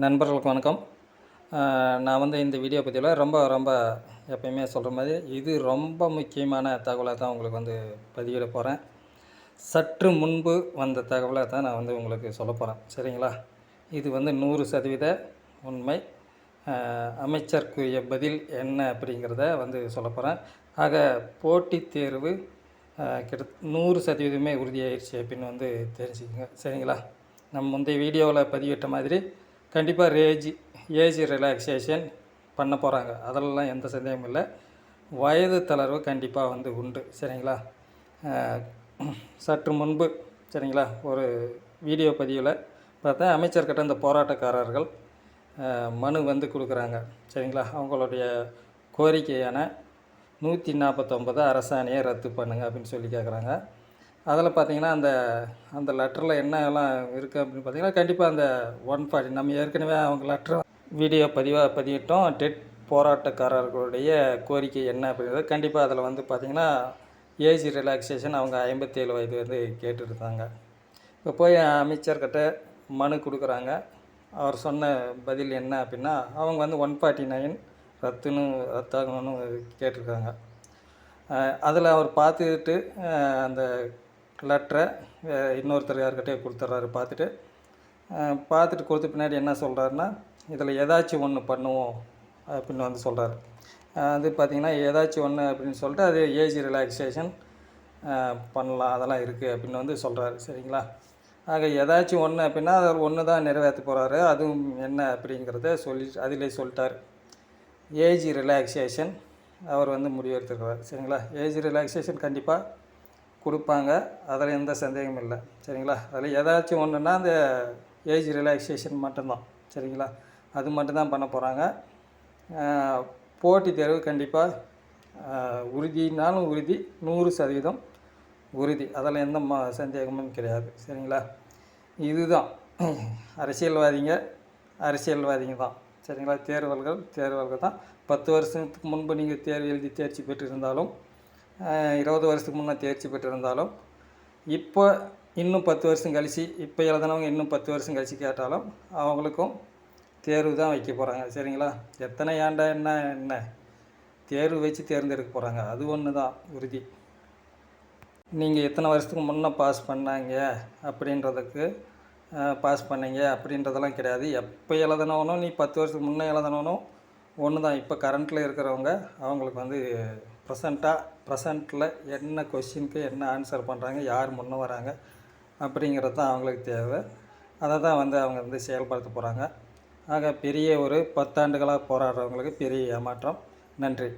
நண்பர்களுக்கு வணக்கம். நான் வந்து இந்த வீடியோ பதிவில் ரொம்ப ரொம்ப எப்பயுமே சொல்கிற மாதிரி இது ரொம்ப முக்கியமான தகவலை தான் உங்களுக்கு வந்து பதிவிட போகிறேன் சற்று முன்பு வந்த தகவலை தான் நான் வந்து உங்களுக்கு சொல்ல போகிறேன் சரிங்களா? இது வந்து நூறு சதவீத உண்மை. அமைச்சருக்குரிய பதில் என்ன அப்படிங்கிறத வந்து சொல்ல போகிறேன் ஆக போட்டித் தேர்வு கிட்ட நூறு சதவீதமே உறுதியாயிடுச்சு அப்படின்னு வந்து தெரிஞ்சுக்கோங்க. சரிங்களா? நம்ம முந்தைய வீடியோவில் பதிவிட்ட மாதிரி கண்டிப்பாக ரேஜ் ஏஜ் ரிலாக்ஸேஷன் பண்ண போகிறாங்க அதெல்லாம் எந்த சந்தேகமும் இல்லை. வயது தளர்வு கண்டிப்பாக வந்து உண்டு. சரிங்களா? சற்று முன்பு சரிங்களா? ஒரு வீடியோ பதிவில் பார்த்தா அமைச்சர்கிட்ட இந்த போராட்டக்காரர்கள் மனு வந்து கொடுக்குறாங்க. சரிங்களா? அவங்களுடைய கோரிக்கையான நூற்றி நாற்பத்தொம்பது அரசாணையை ரத்து பண்ணுங்க அப்படின்னு சொல்லி கேட்குறாங்க அதில் பார்த்தீங்கன்னா அந்த அந்த லெட்டரில் என்ன எல்லாம் இருக்குது அப்படின்னு பார்த்தீங்கன்னா கண்டிப்பாக அந்த ஒன் ஃபார்ட்டி நம்ம ஏற்கனவே அவங்க லெட்டர் வீடியோ பதிவாக பதிவிட்டோம். டெட் போராட்டக்காரர்களுடைய கோரிக்கை என்ன அப்படிங்கிறது கண்டிப்பாக அதில் வந்து பார்த்திங்கன்னா ஏஜ் ரிலாக்ஸேஷன் அவங்க ஐம்பத்தேழு வயது வந்து கேட்டுருந்தாங்க இப்போ போய் அமைச்சர்கிட்ட மனு கொடுக்குறாங்க. அவர் சொன்ன பதில் என்ன அப்படின்னா அவங்க வந்து ஒன் ஃபார்ட்டி நைன் ரத்துன்னு ரத்தாகணும்னு கேட்டிருக்காங்க. அதில் அவர் பார்த்துட்டு அந்த லெட்டரை இன்னொருத்தர் யார்கிட்டே கொடுத்துட்றாரு பார்த்துட்டு பார்த்துட்டு கொடுத்த பின்னாடி என்ன சொல்கிறாருன்னா இதில் ஏதாச்சும் ஒன்று பண்ணுவோம் அப்படின்னு வந்து சொல்கிறாரு அது பார்த்திங்கன்னா ஏதாச்சும் ஒன்று அப்படின்னு சொல்லிட்டு அது ஏஜ் ரிலாக்ஸேஷன் பண்ணலாம் அதெல்லாம் இருக்குது அப்படின்னு வந்து சொல்கிறாரு சரிங்களா? ஆக ஏதாச்சும் ஒன்று அப்படின்னா அதில் ஒன்று தான் நிறைவேற்ற போகிறாரு அதுவும் என்ன அப்படிங்கிறத சொல்லி அதிலே சொல்லிட்டார். ஏஜ் ரிலாக்ஸேஷன் அவர் வந்து முடிவெடுத்துருக்கிறார் சரிங்களா? ஏஜ் ரிலாக்ஸேஷன் கண்டிப்பாக கொடுப்பாங்க. அதில் எந்த சந்தேகமும் இல்லை. சரிங்களா? அதில் ஏதாச்சும் ஒன்றுன்னா அந்த ஏஜ் ரிலாக்ஸேஷன் மட்டும்தான். சரிங்களா? அது மட்டும்தான் பண்ண போகிறாங்க போட்டித் தேர்வு கண்டிப்பாக உறுதினாலும் உறுதி நூறு சதவீதம் உறுதி. அதில் எந்த ம சந்தேகமும் கிடையாது. சரிங்களா? இதுதான். அரசியல்வாதிங்க அரசியல்வாதிங்க தான். சரிங்களா? தேர்வல்கள் தேர்வல்கள் தான். பத்து வருஷத்துக்கு முன்பு நீங்கள் தேர்வு எழுதி தேர்ச்சி பெற்றிருந்தாலும் இருபது வருஷத்துக்கு முன்னே தேர்ச்சி பெற்றிருந்தாலும் இப்போ இன்னும் பத்து வருஷம் கழிச்சு இப்போ எழுதினவங்க இன்னும் பத்து வருஷம் கழித்து கேட்டாலும் அவங்களுக்கும் தேர்வு தான் வைக்க போகிறாங்க சரிங்களா? எத்தனை ஏண்டா என்ன என்ன? தேர்வு வச்சு தேர்ந்தெடுக்க போகிறாங்க அது ஒன்று தான் உறுதி. நீங்கள் எத்தனை வருஷத்துக்கு முன்னே பாஸ் பண்ணாங்க அப்படின்றதுக்கு பாஸ் பண்ணீங்க அப்படின்றதெல்லாம் கிடையாது. எப்போ எழுதினவனும் நீ பத்து வருஷத்துக்கு முன்னே எழுதினவனும் ஒன்று தான் இப்போ கரண்ட்டில் இருக்கிறவங்க அவங்களுக்கு வந்து ப்ரெசண்ட்டாக ப்ரெசண்ட்டில் என்ன கொஷினுக்கு என்ன ஆன்சர் பண்ணுறாங்க யார் முன்னே வராங்க அப்படிங்கிறது தான் அவங்களுக்கு தேவை. அதை தான் வந்து அவங்க வந்து செயல்படுத்த போகிறாங்க ஆக பெரிய ஒரு பத்தாண்டுகளாக போராடுறவங்களுக்கு பெரிய ஏமாற்றம். நன்றி.